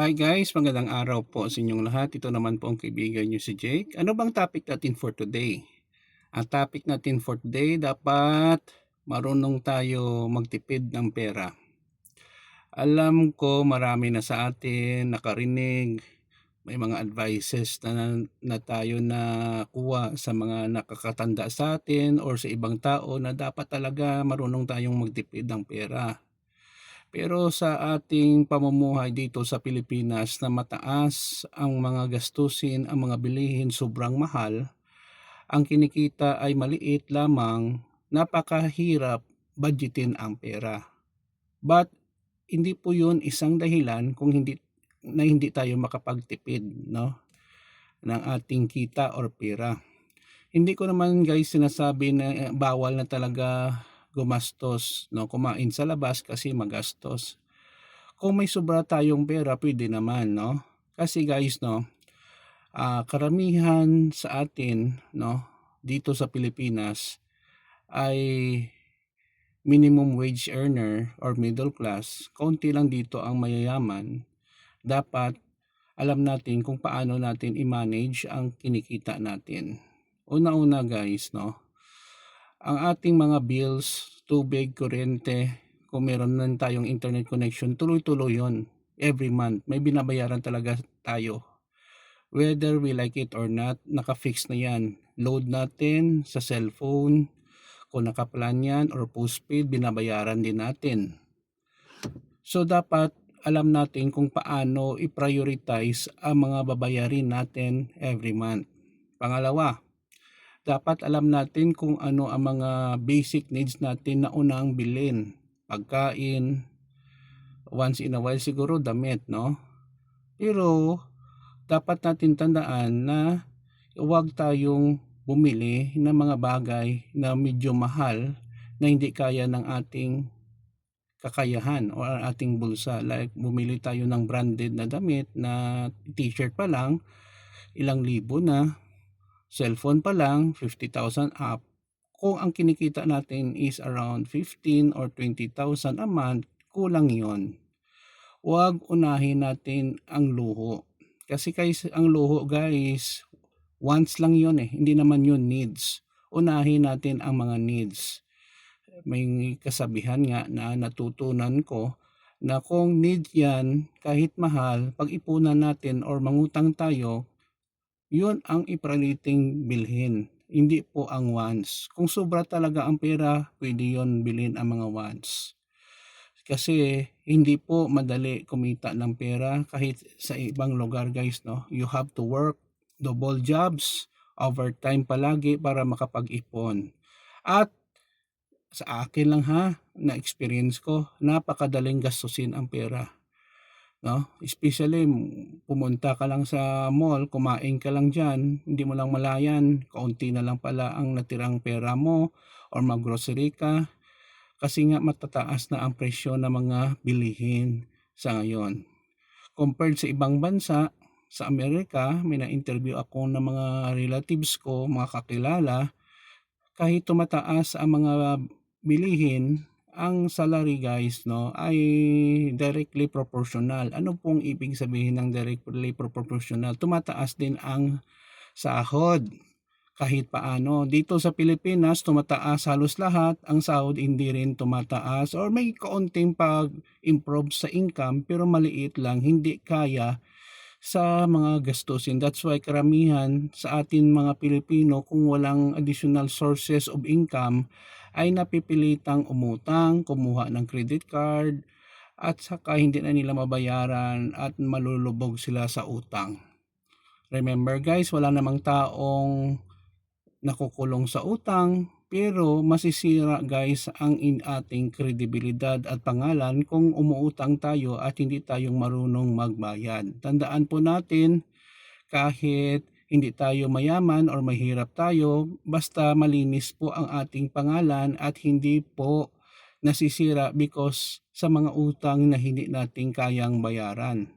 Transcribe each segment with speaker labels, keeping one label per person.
Speaker 1: Hi guys, magandang araw po sa inyong lahat. Ito naman po ang kaibigan niyo si Jake. Ano bang topic natin for today? Ang topic natin for today, dapat marunong tayo magtipid ng pera. Alam ko marami na sa atin nakarinig, may mga advices na, na tayo na kuha sa mga nakakatanda sa atin or sa ibang tao na dapat talaga marunong tayong magtipid ng pera. Pero sa ating pamumuhay dito sa Pilipinas na mataas ang mga gastusin, ang mga bilihin sobrang mahal, ang kinikita ay maliit lamang, napakahirap budgetin ang pera. But hindi po 'yun isang dahilan kung hindi na hindi tayo makapagtipid, no, ng ating kita or pera. Hindi ko naman guys sinasabi na eh, bawal na talaga gumastos, no, kumain sa labas kasi magastos. Kung may sobra tayong pera, pwede naman, no? Kasi guys, no, ah, karamihan sa atin, no, dito sa Pilipinas ay minimum wage earner or middle class, konti lang dito ang mayayaman. Dapat alam natin kung paano natin i-manage ang kinikita natin. Una-una guys, no, ang ating mga bills, tubig, kuryente, kung meron na tayong internet connection, tuloy-tuloy yon every month. May binabayaran talaga tayo. Whether we like it or not, naka-fix na yan. Load natin sa cellphone, kung nakaplan yan or postpaid, binabayaran din natin. So dapat alam natin kung paano i-prioritize ang mga babayarin natin every month. Pangalawa, dapat alam natin kung ano ang mga basic needs natin na unang bilhin. Pagkain, once in a while siguro damit, no? Pero dapat natin tandaan na huwag tayong bumili ng mga bagay na medyo mahal na hindi kaya ng ating kakayahan o ating bulsa. Like bumili tayo ng branded na damit na t-shirt pa lang, ilang libo na, cellphone pa lang, 50,000 up. Kung ang kinikita natin is around 15 or 20,000 a month, kulang yon. Huwag unahin natin ang luho. Kasi guys, ang luho guys, wants lang yon eh. Hindi naman yun needs. Unahin natin ang mga needs. May kasabihan nga na natutunan ko na kung need yan, kahit mahal, pag-ipunan natin or mangutang tayo, yun ang ipraliting bilhin. Hindi po ang wants. Kung sobra talaga ang pera, pwede yon bilhin ang mga wants. Kasi hindi po madali kumita ng pera kahit sa ibang lugar guys no. You have to work double jobs, overtime palagi para makapag-ipon. At sa akin lang ha, na experience ko, napakadaling gastusin ang pera. No? Especially pumunta ka lang sa mall, kumain ka lang diyan, hindi mo lang malayan, kaunti na lang pala ang natirang pera mo or mag-grocery ka kasi nga matataas na ang presyo ng mga bilihin sa ngayon. Compared sa ibang bansa, sa Amerika, may na-interview ako ng mga relatives ko, mga kakilala, kahit tumataas ang mga bilihin, ang salary guys no ay directly proportional. Ano pong ibig sabihin ng directly proportional? Tumataas din ang sahod kahit paano. Dito sa Pilipinas, tumataas halos lahat. Ang sahod hindi rin tumataas or may kaunting pag-improve sa income pero maliit lang. Hindi kaya sa mga gastusin. That's why karamihan sa atin mga Pilipino kung walang additional sources of income ay napipilitang umutang, kumuha ng credit card at saka hindi na nila mabayaran at malulubog sila sa utang. Remember guys, wala namang taong nakukulong sa utang, pero masisira guys ang in ating kredibilidad at pangalan kung umuutang tayo at hindi tayong marunong magbayad. Tandaan po natin kahit hindi tayo mayaman or mahirap tayo, basta malinis po ang ating pangalan at hindi po nasisira because sa mga utang na hindi natin kayang bayaran.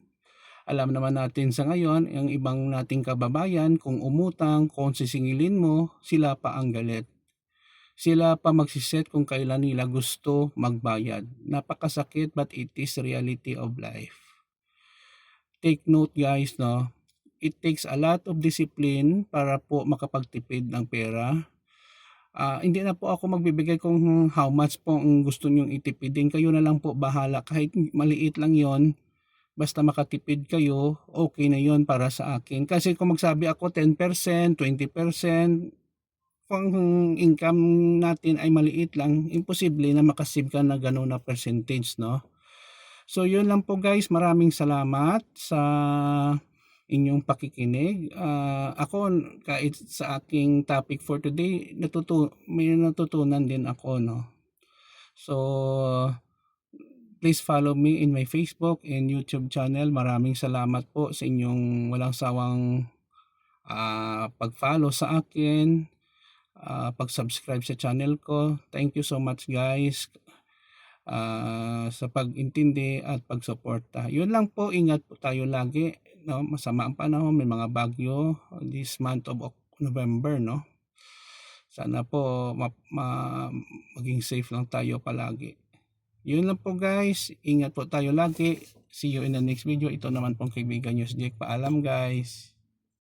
Speaker 1: Alam naman natin sa ngayon, ang ibang nating kababayan, kung umutang, kung sisingilin mo, sila pa ang galit. Sila pa magsiset kung kailan nila gusto magbayad. Napakasakit but it is reality of life. take note guys, no? It takes a lot of discipline para po makapagtipid ng pera. Ah, hindi na po ako magbibigay kung how much po ang gusto nyong itipidin. Kayo na lang po bahala. Kahit maliit lang yon basta makatipid kayo, okay na yon para sa akin. Kasi kung magsabi ako 10%, 20%, kung income natin ay maliit lang, imposible na makasave ka na gano'n na percentage, no? So, yun lang po guys. Maraming salamat sa inyong pakikinig. Ah, ako, kahit sa aking topic for today, natutu may natutunan din ako, no? So, please follow me in my Facebook and YouTube channel. Maraming salamat po sa inyong walang sawang ah, pag-follow sa akin, ah, pag-subscribe sa channel ko. Thank you so much guys ah, sa pag-intindi at pagsuporta. Yun lang po, ingat po tayo lagi. No? Masama ang panahon, may mga bagyo this month of November, no? Sana po ma- ma- maging safe lang tayo palagi. Yun lang po guys. Ingat po tayo lagi. See you in the next video. Ito naman pong kaibigan nyo si Jake. Paalam guys.